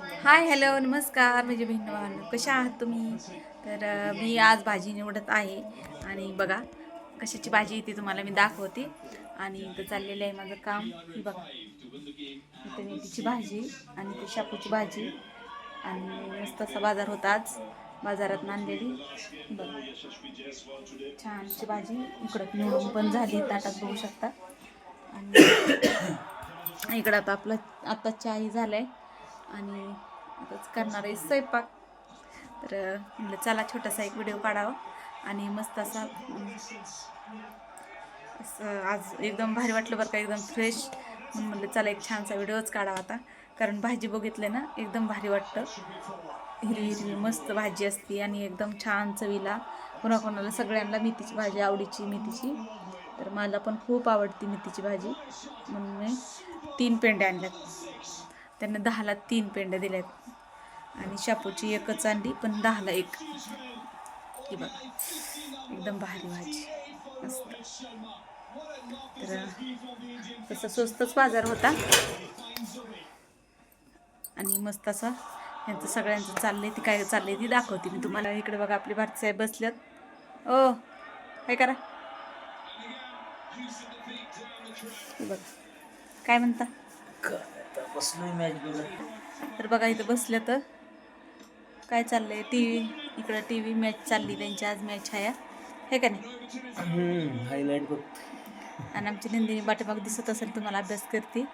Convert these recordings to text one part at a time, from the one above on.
Hi hello नमस्कार म्हणजे भिन्न कशा आहात तुम्ही? तर मी आज भाजी निवडत आहे. आणि बघा कशाची भाजी येते तुम्हाला मी दाखवते. आणि इथं चाललेलं आहे माझं काम. ही बघा. इथं मेथीची भाजी आणि ती शापूची भाजी. आणि मस्त असा बाजार होता आज. बाजारात नांदलेली बघा. छानची भाजी. इकडं निवडून पण झाली ताटात बघू शकता. आणि इकडं आता आपलं आता चाही आहे आणि आताच करणार आहे स्वयंपाक. तर म्हणलं चला छोटासा एक व्हिडिओ काढावा आणि मस्त असा असं आज एकदम भारी वाटलं बरं का एकदम फ्रेश म्हणून म्हणलं चला एक छानसा व्हिडिओच काढावा आता. कारण भाजी बघितले ना एकदम भारी वाटतं. हिरवी हिरवी मस्त भाजी असते आणि एकदम छान चवीला कोणाकोणाला सगळ्यांना मेथीची भाजी आवडीची मेथीची. तर मला पण खूप आवडती मेथीची भाजी. म्हणून मी तीन पेंड्या आणल्या त्यांना दहाला तीन पेंड्या दिल्यात. आणि शापूची एकच आणली पण दहाला एक. की बघा एकदम भारी भाजी. मस्त. तर तसं स्वस्तच बाजार होता. आणि मस्त असं यांचं सगळ्यांचं चाललंय ती काय चाललंय ती दाखवते मी तुम्हाला. इकडे बघा आपले भारती बसल्यात ओ काय करा. बघा. काय म्हणता? तर बघा इथं बसल्या तर काय चाललंय? टी व्ही इकडं टी व्ही मॅच चालली त्यांची आज मॅच आहे. हे का नाही? हायलाईट बघ. आणि आमची नंदिनी पाठीमाग दिसत असेल तुम्हाला अभ्यास करते.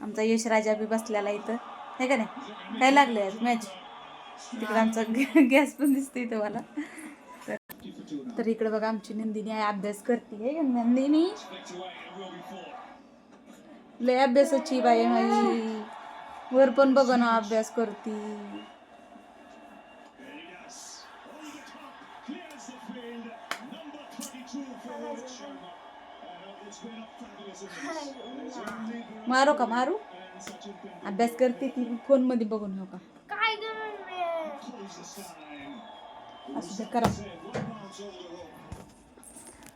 आमचा यश राजा बी बसलेला इथं. हे का नाही? काय लागलंय आज मॅच तिकडं आमचा गॅस पण दिसतोय तुम्हाला. तर तर इकडं बघा आमची नंदिनी आहे अभ्यास करते. हे नंदिनी? लय अभ्यासाची बाई माझी. वर पण बघ ना अभ्यास करती. मारो का मारू? अभ्यास करते ती फोनमध्ये बघून हो का? काय असू दे करा.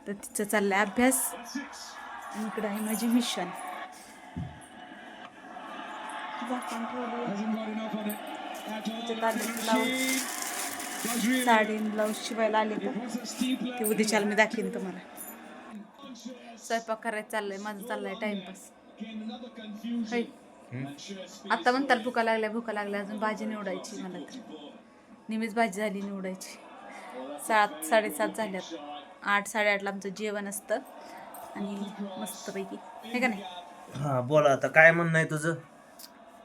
तर तिचं चाललंय अभ्यास. इकडं आहे माझी मिशन. साडी ब्लाऊज शिवायला आले का ते उद्याच्याला मी दाखवीन तुम्हाला. स्वयंपाक करायचं चाललंय माझं चाललंय टाइमपास आता म्हणताल भुका लागल्या भुका लागल्या अजून भाजी निवडायची मला तर नेहमीच भाजी झाली निवडायची. सात साडेसात झाल्यात. आठ साडेआठला आमचं जेवण असतं. आणि मस्तपैकी. हे का नाही? हा बोला आता काय म्हणणं आहे तुझं?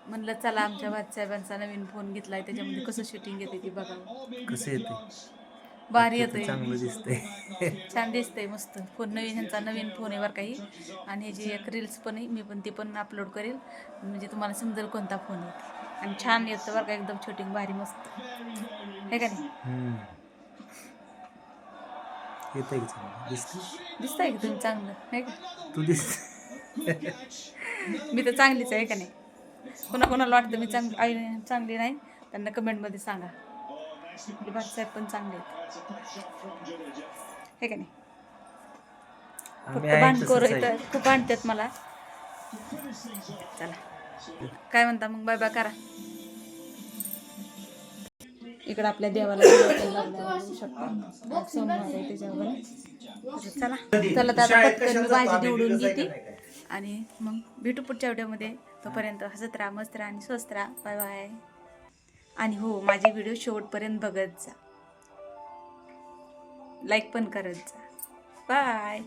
म्हणलं चला आमच्या भातसाहेबांचा नवीन फोन घेतलाय त्याच्यामध्ये कसं शूटिंग येते ती बघा. कसं येते? भारी ते येतोय. चांगलं दिसतंय. छान दिसतंय मस्त. फोन नवीन ह्यांचा नवीन फोन आहे बरं काही आणि ह्याची एक रील्स पण आहे मी पण ती पण अपलोड करेल. म्हणजे तुम्हाला समजेल कोणता फोन आहे. आणि छान येतं बरं का एकदम शूटिंग भारी मस्त. हे का नाही? हम्म. येतंय की चांगलं? दिसतंय? दिसतंय की तुम्ही चांगलं. नाही का? तू दिस मी तर चांगलीच आहे का नाही? कोणा कोणाला वाटतं मी चांगली आई चांगली नाही त्यांना कमेंटमध्ये सांगा. आपले भातसाहेब पण चांगले आहेत. हे का नाही? फक्त भांडखोर आहे. इथं खूप भांडतात मला. चला. काय म्हणता मग? बाय बाय करा. इकडं आपल्या देवाला शकता. सोमवार आहे त्याच्यावर चला. चला तर आता पटकन भाजी निवडून घेते. आणि मग भेटू पुढच्या व्हिडिओमध्ये. तोपर्यंत हसत राहा मस्त राहा आणि स्वस्त राहा. Bye bye. आणि हो माझे व्हिडिओ शेवटपर्यंत बघत जा. लाईक पण करत जा. बाय